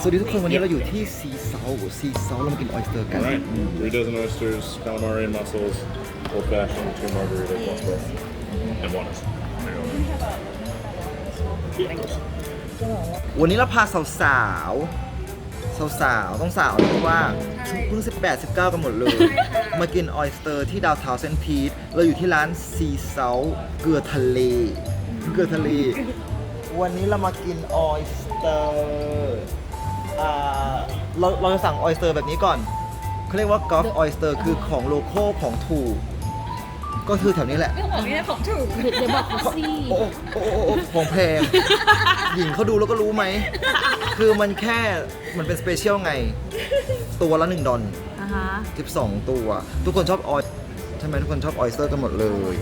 สวัสดีทุกคนวันนี้เราอยู่ที่ซีเซาซีเซาเรามากินออยสเตอร์กัน All right, three dozen oysters, calamari and mussels, old fashioned, two margaritas, one swift, and one. There you go. วันนี้เราพาสาวสาวสาวสาวๆต้องสาวนะเพราะว่าเพิ่ง18 19 กันหมดเลย มากินออยสเตอร์ที่ดาวเทาเซนพีทเราอยู่ที่ร้านซีเซาเกลือทะเล เกลือทะเล วันนี้เรามากินออยสเตอร์ อ่าเราเราจะสั่งออยสเตอร์แบบนี้ก่อนเขาเรียกว่ากอล์ฟออยสเตอร์คือของโลโก้ของถูก ก็คือแถวนี้แหละ เรื่องของนี่ของถูกเดี๋ยวเดี๋ยวบอกเขาสิโอ้โอ้โอ้โอ้ของแพง หญิงเขาดูแล้วก็รู้ไหม คือมันแค่มันเป็นสเปเชียลไง ตัวละหนึ่งดอลอ่าฮะ12 ตัว ทุกคนชอบออยใช่ไหมทุกคนชอบออยสเตอร์กันหมดเลย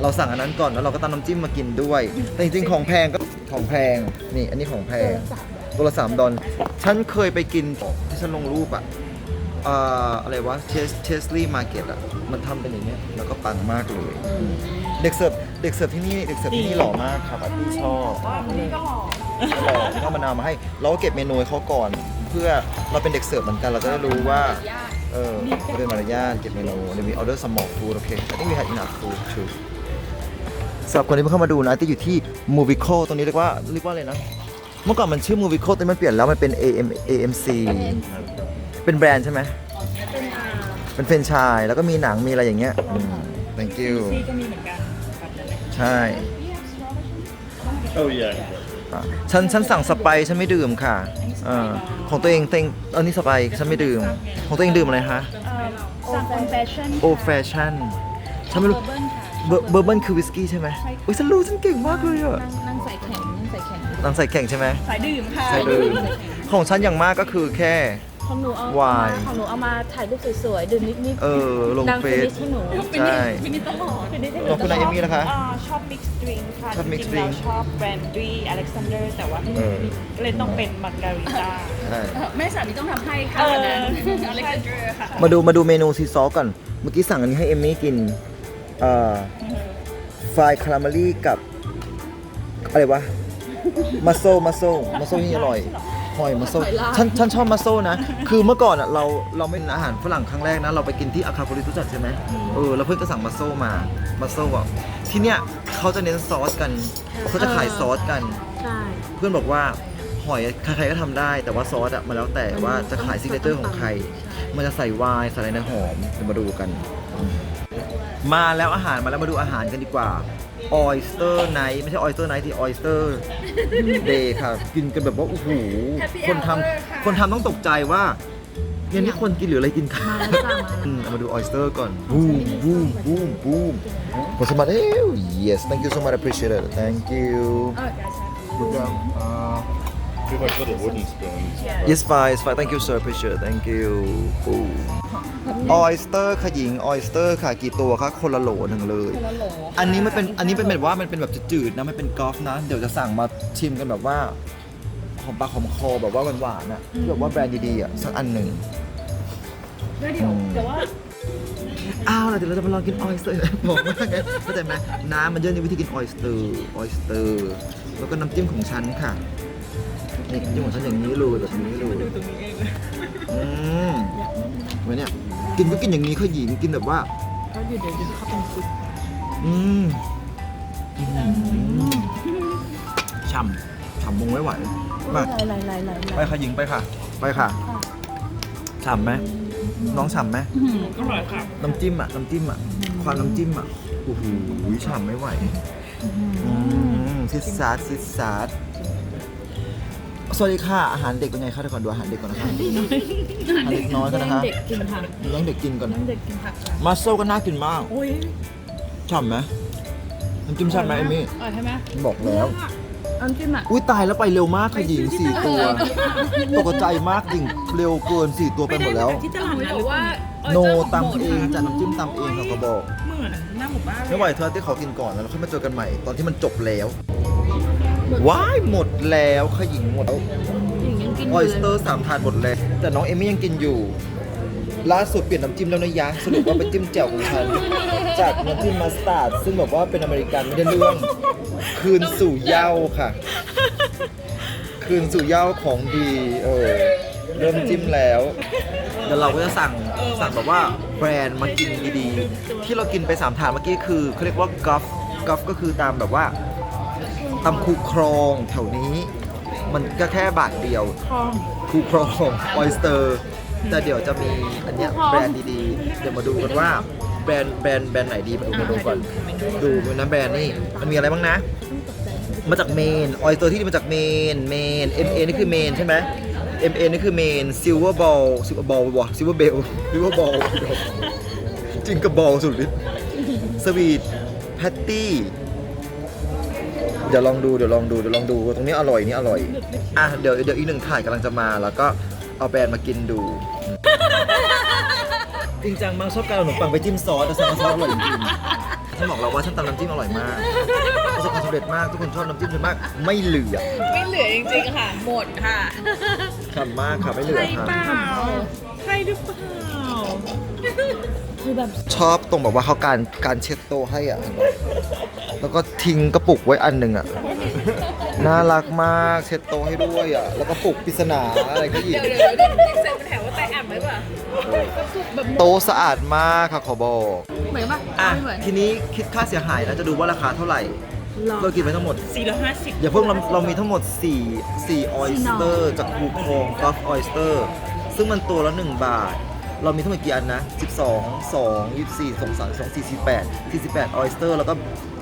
เราสั่งอันนั้นก่อนแล้วเราก็ตามน้ำจิ้มมากินด้วย แต่จริงๆของแพงก็ของแพงนี่อันนี้ของแพง ตัวละสามดอลฉันเคยไปกินที่ฉันลงรูปอะเอ่ออะไรวะเชสเชสลี่มาร์เก็ตอะมันทำเป็นอย่างเนี้ยแล้วก็ปังมากเลย เด็กเสิร์ฟเด็กเสิร์ฟที่นี่เด็กเสิร์ฟที่นี่หล่อมากครับพี่ชอบคนนี้ก็หล่อหล่อที่เขามานาวมาให้เราก็เก็บเมนูให้เขาก่อน เพื่อเราเป็นเด็กเสิร์ฟเหมือนกันเราจะได้รู้ว่าเออเราเป็นมารยาทเก็บเมนูเดี๋ยวมีออเดอร์สมอลฟูดโอเค I think we had enough food too สำหรับคนที่เพิ่งเข้ามาดูนะที่อยู่ที่ Movico ตรงนี้เรียกว่าเรียกว่าอะไรนะ เมื่อก่อนมันชื่อ Movico แต่มันเปลี่ยนแล้วมันเป็น AM AMC เป็นแบรนด์ใช่ไหมเป็นเฟรนไชายแล้วก็มีหนังมีอะไรอย่างเงี้ยอืม thank you ซีก็มีเหมือนกันแบบนั้นเลยใช่ Oh, yeah. อะฉันฉันสั่งสไปซ์ฉันไม่ดื่มค่ะอ่าของตัวเองเต็งอันนี้สไปซ์ฉันไม่ดื่ม ของตัวเองดื่มอะไรคะสั่งเป็นแฟชั่นโอแฟชั่นฉันไม่รู้เบิร์นค่ะเบอร์เบอร์เบิลคือวิสกี้ใช่ไหมอุ้ยฉันรู้ฉันเก่งมากเลยอะ นั่งนั่งใส่แข็ง นั่งใส่แข็งนางใส่แข่งใช่ไหม สายดื่มค่ะใส่ดื่ม ของฉันอย่างมากก็คือแค่ ของหนูเอาวาย ของหนูเอามาถ่ายรูปสวยๆ ดื่มนิดๆเออ ลงนางเฟฟิซ นิชให้หนูใช่ฟินิตลอด ฟินิตตลแล้อวดคุณนายเอมี่ล่ะคะอ่าชอบมิกซ์ดริงค่ะชอบ mixed จริงๆ drink เราชอบแบรนดี้อเล็กซานเดอร์แต่ว่าเออเลยต้องเป็นมาร์การิต้า ใช่ แม่สามีต้องทำให้ค่ะเออวันนั้นอเล็กซานเดอร์ค่ะ มาดูมาดูเมนูซีซอสก่อน เมื่อกี้สั่งอันนี้ให้เอมมี่กิน เอ่อฟรายคาราเมลี่กับ อะไรวะ มัสโซมัสโซมัสโซนี่อร่อยหอยมัสโซฉันฉันชอบมัสโซนะ คือเมื่อก่อนอะเราเราไม่กินอาหารฝรั่งครั้งแรกนะ เราไปกินที่อาคาโพลิรู้จักใช่ไหมเออแล้วเพื่อนก็สั่งมัสโซมามัสโซอะที่เนี้ยเขาจะเน้นซอสกันเขาจะขายซอสกัน ใช่ เพื่อนบอกว่าหอยใครๆก็ทำได้ แต่ว่าซอสอะมันแล้วแต่ว่าจะขายซิกเนเจอร์ของใคร มันจะใส่ไวน์ใส่อะไรนะหอมเดี๋ยวมาดูกัน มาแล้วอาหารมาแล้วมาดูอาหารกันดีกว่า ออยสเตอร์ไนท์ไม่ใช่ออยสเตอร์ไนท์ที่ออยสเตอร์เดย์ค่ะ กินกันแบบว่าโอ้โหคนทำคนทำต้องตกใจว่าเนี่ยนี่คนกินหรืออะไรกินกันมาแล้วจ้ามาแล้วอืมเอามาดูออยสเตอร์ก่อนบูมบูมบูมบูมขอบคุณมากเอ้ย yes thank you so much appreciate it thank you uh, Do like little wooden spoons. Yes, fine, it's fine. Thank you, sir. Appreciate it. Thank you. ออยสเตอร์ค่ะหญิงออยสเตอร์ค่ะกี่ตัวคะคนละโหลหนึ่งเลยอันนี้มันเป็นอันนี้เป็นแบบว่ามันเป็นแบบจืดๆนะมันเป็นกอล์ฟนะ เดี๋ยวจะสั่งมาชิมกันแบบว่าหอมปากหอมคอแบบว่าหวานๆนะที่แบบว่าแบรนด์ดีๆอะสักอันหนึ่ง แล้วเดี๋ยวแต่ว่าอ้าวเดี๋ยวเราจะมาลองกินออยสเตอร์บอกมากไงเข้าใจไหมน้ำมันเยอะในวิธีกินออยสเตอร์ออยสเตอร์ แล้วก็น้ำจิ้มของฉันค่ะ นี่น้ำจิ้มของฉันอย่างนี้เลยแบบนี้เลยดูอืมไว้เนี่ยกินก็กินอย่างนี้เขาหญิงกินแบบว่าเขาอยู่เดี๋ยวจะเขาเป็นซุปอืมอืมฉ่ำฉ่ำวงไม่ไหวมาไหลไหลไหลไหลไหลไปค่ะหญิงไปค่ะ ไปค่ะฉ่ำไหมน้องฉ่ำไหมอร่อยค่ะน้ำจิ้มอะน้ำจิ้มอะความน้ำจิ้มอะโอ้โหฉ่ำไม่ไหวอืมซิดซาดซิดซาด สวัสดีค่ะ อาหารเด็กเป็นไงคะเดี๋ยวก่อนดูอาหารเด็กก่อนนะคะอาหารเด็กน้อยก่อนนะคะเด็กกินค่ะเลี้ยงเด็กกินก่อนนั่งเด็กกินผักมาโซก็น่ากินมากโอ้ยฉ่ำไหมน้ำจิ้มฉ่ำไหมเอมี่อร่อยใช่ไหมบอกแล้ว น้ำจิ้มอะ อุ้ยตายแล้วไปเร็วมากค่ะหญิงสี่ตัวตกใจมากหญิงเร็วเกินสี่ตัวไปหมดแล้ว ที่ตลาดนะหบรืออกว่าว่าโนตำเองจัดน้ำจิ้มตำเองเขาก็บอกเหมือนหน้าหมู่บ้านเลยไม่ไหวเธอที่ขอกินก่อนแล้วเราค่อยมาเจอกันใหม่ตอนที่มันจบแล้ว ว้ายหมดแล้วค่ะหญิงหมดแล้วหญิงยังกินอออยยู่สเลเตอยร์สามถาดหมดเลยแต่น้องเอมี่ยังกินอยู่ ล่าสุดเปลี่ยนน้ำจิ้มแล้วนะยะสรุปว่าเป็นจิ้มแจ่วของฉัน จากน้ำจิ้มมัสตาร์ดซึ่งแบบว่าเป็นอเมริกันไม่ได้เรื่อง คืนสู่เหย้าค่ะ คืนสู่เหย้าของดีเออเริ่มจิ้มแล้วเดี๋ยวเราก็จะสั่งสั่งแบบว่าแบรนด์มากินดีๆที่เรากินไปสามถาดเมื่อกี้คือเขาเรียกว่ากอฟกอฟก็คือตามแบบว่า ตำคูครองแถวนี้ มันก็แค่บาทเดียว คลอง คูครองออยสเตอร์แต่เดี๋ยวจะมีอันเนี้ยคูครอง แบรนด์ดีๆ เดี๋ยวมาดูกันว่าแบรนด์แบรนด์แบรนด์ไหนดีมาดูมาดูก่อน ดูมันนะแบรนด์นี่มันมีอะไรบ้างนะ มาจากเมนออยสเตอร์ที่มาจากเมนเมน M A นี่คือเมนใช่ไหม M A นี่คือเมนซิลเวอร์บอลซิลเวอร์บอลวะซิลเวอร์เบลซิลเวอร์บอลจริงกับบอลสุดฤทธิ์สวีทแพตตี้ เดี๋ยวลองดูเดี๋ยวลองดูเดี๋ยวลองดูตรงนี้อร่อยนี่อร่อยอะเดี๋ยวเดี๋ยวอีกหนึ่งถ่ายกำลังจะมา แล้วก็เอาแบรนด์มากินดูจริงจังมากชอบการเอาขนมปังไปจิ้มซอสแต่ซอสซอสอร่อยจริงๆฉันบอกเราว่าฉันตำน้ำจิ้มอร่อยมากประสบความสำเร็จมากทุกคนชอบน้ำจิ้มฉันมาก ไม่เหลือไม่เหลือจริงๆค่ะ หมดค่ะฉ่ำมากค่ะไม่เหลือใช่ค่ะเปล่าใช่หรือเปล่า คือแบบชอบตรงแบบว่าเขาการการเช็ดโต๊ะให้อะเห็นปะแล้วก็ทิ้งกระปุกไว้อันหนึ่งอะ น่ารักมากเช็ดโต๊ะให้ด้วยอะ แล้วก็ปลุกปริศนาอะไรก็อีกเดี๋ยวเดี๋ยวเดี๋ยวเซ็นเป็นแถวว่าแต่อ่านไหมป่ะโต๊ะสะอาดมากค่ะขอบอก เหมือนปะอะ ไม่เหมือนทีนี้คิดค่าเสียหายแล้วจะดูว่าราคาเท่าไหร่ หรอเรากินไปทั้งหมด450อย่าเพิ่งเราเรามีทั้งหมด 4 4 ออยสเตอร์ จากคูคองกอล์ฟออยสเตอร์ ซึ่งมันตัวละ 1 บาท เรามีทั้งหมดกี่อันนะ 12 2 24 2 3 2 4 48 48ออยสเตอร์แล้วก็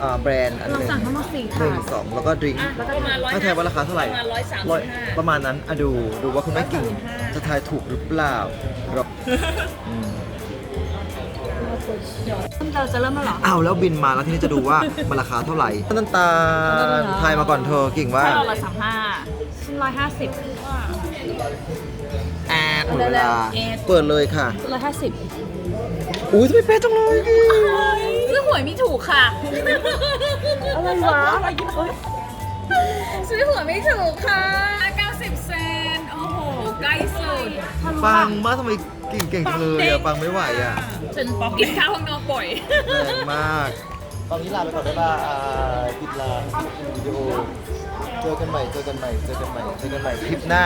อ่าแบรนด์อันหเรานึ่งสั่งทั้งหมดสี่หถานึ่งดสองแล้วก็ดริงก์แล้วก็ประมาณร้อยถ้าทายว่าราคาเท่าไหร่ประมาณร้อยสามร้อยสิบห้า ประมาณนั้นอะดูดูว่าคุณแม่กิ่งจะทายถูกหรือเปล่าครับอืมเราจะเริ่มแล้วเหรออ้าวแล้วบินมาแล้วทีนี้จะดูว่ามันราคาเท่าไหร่น้ำตาลทายมาก่อนเธอกิ่งว่า ถ้าเราละสามห้าชิ้นร้อยห้าสิบ แอดหมดเวลาเปิดเลยค่ะ ร้อยห้าสิบอุ้ยทำไมเป๊ะจังเลยกิ่งซื้อหวยไม่ถูกค่ะอะไรวะซื้อหวยไม่ถูกค่ะ 90 เซนต์โอ้โห ใกล้สุดปังมากทำไมกิ่งเก่งจังเลยอะปังไม่ไหวอะฉันกินข้าวข้างนอกบ่อย แรงมาก ตอนนี้ลาไปก่อนได้ป่ะอ่าปิดลาวิดีโอ เจอกันใหม่ เจอกันใหม่ เจอกันใหม่ เจอกันใหม่คลิปหน้า